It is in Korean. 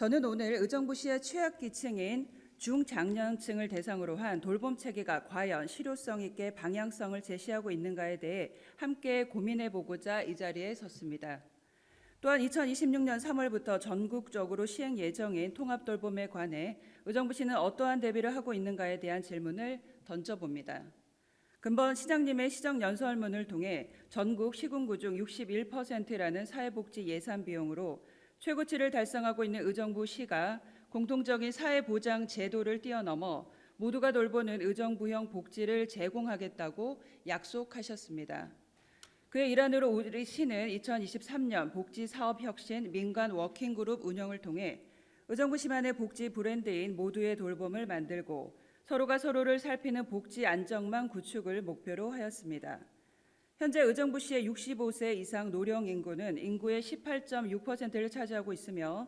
저는 오늘 의정부 시의 취약계층인 중장년층을 대상으로 한 돌봄 체계가 과연 실효성 있게 방향성을 제시하고 있는가에 대해 함께 고민해 보고자 이 자리에 섰습니다. 또한 2026년 3월부터 전국적으로 시행 예정인 통합 돌봄에 관해 의정부시는 어떠한 대비를 하고 있는가에 대한 질문을 던져봅니다. 근본 시장님의 시정 연설문을 통해 전국 시군구 중 61%라는 사회복지 예산 비용으로 최고치를 달성하고 있는 의정부 시가 공통적인 사회보장 제도를 뛰어넘어 모두가 돌보는 의정부형 복지를 제공하겠다고 약속하셨습니다. 그의 일환으로 우리 시는 2023년 복지 사업 혁신 민간 워킹그룹 운영을 통해 의정부 시만의 복지 브랜드인 모두의 돌봄을 만들고 서로가 서로를 살피는 복지 안정망 구축을 목표로 하였습니다. 현재 의정부 시의 65세 이상 노령 인구는 인구의 18.6%를 차지하고 있으며